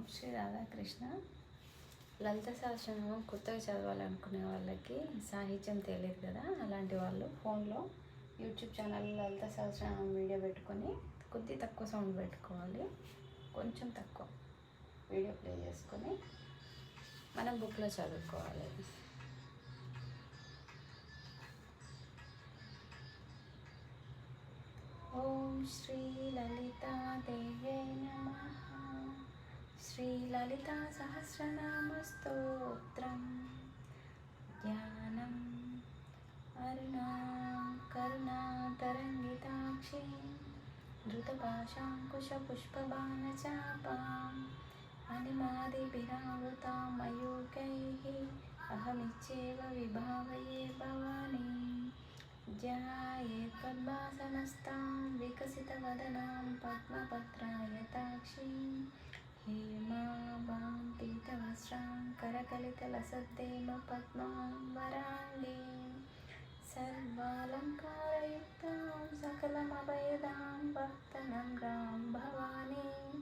ఓం శ్రీ రాధాకృష్ణ. లలిత సహస్రనామం కొత్తగా చదవాలనుకునే వాళ్ళకి సాహిత్యం తెలియదు కదా అలాంటి వాళ్ళు ఫోన్లో YouTube channel Lalitha Sahasranamam video పెట్టుకొని కొద్ది తక్కువ సౌండ్ పెట్టుకోవాలి కొంచెం తక్కువ వీడియో ప్లే చేసుకొని మనం బుక్లో చదువుకోవాలి. ఓం శ్రీ లలితాదేవ్యై నమ లలితా సహస్రనామస్తోత్రం జ్ఞానం అరుణాం కరుణాతరంగితాక్షి धृतपाशाङ्कुशपुष्पबाणचापाम् अनिमादिभिरावृतां मयूकैः अहमिच्छेव विभावये भवानी ध्यायेत् पद्मासनस्तां विकसितवदनां पद्मपत्रायताक्षीं पीतवस्त्रां करकलितलसद्देम पद्मां वराङ्गीम् सर्वालङ्कारयुक्तां सकलमभयदां भक्तनम्रां भवानीं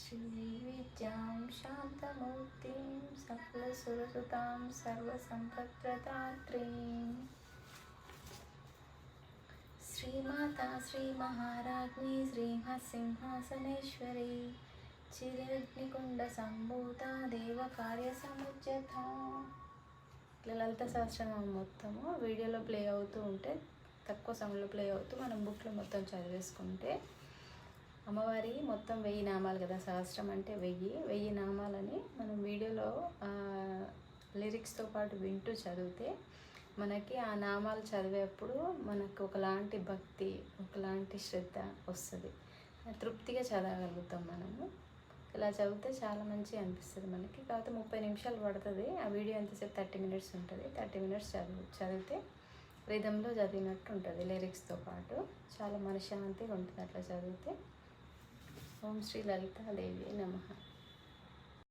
श्रीविद्यां शान्तमूर्तिं सकलसुरसुतां सर्वसम्पत्प्रदात्रीम् श्रीमाता श्रीमहाराज्ञी చిరగ్నికుండ సంభూత దేవ కార్య సముజ్యత ఇట్లా లలిత సహస్రనామం మొత్తము వీడియోలో ప్లే అవుతూ ఉంటే తక్కువ సమయంలో ప్లే అవుతూ మనం బుక్లో మొత్తం చదివేసుకుంటే అమ్మవారి మొత్తం వెయ్యి నామాలు కదా సహస్రం అంటే వెయ్యి. వెయ్యి నామాలని మనం వీడియోలో లిరిక్స్తో పాటు వింటూ చదివితే మనకి ఆ నామాలు చదివేప్పుడు మనకు ఒకలాంటి భక్తి ఒకలాంటి శ్రద్ధ వస్తుంది. తృప్తిగా చదవగలుగుతాం మనము. ఇలా చదివితే చాలా మంచిగా అనిపిస్తుంది మనకి. కాకపోతే ముప్పై నిమిషాలు పడుతుంది. ఆ వీడియో ఎంతసేపు? థర్టీ మినిట్స్ ఉంటుంది. థర్టీ మినిట్స్ చదువు చదివితే రిధంలో చదివినట్టు ఉంటుంది లిరిక్స్తో పాటు. చాలా మనశ్శాంతిగా ఉంటుంది అట్లా చదివితే. ఓం శ్రీ లలితాదేవి నమ.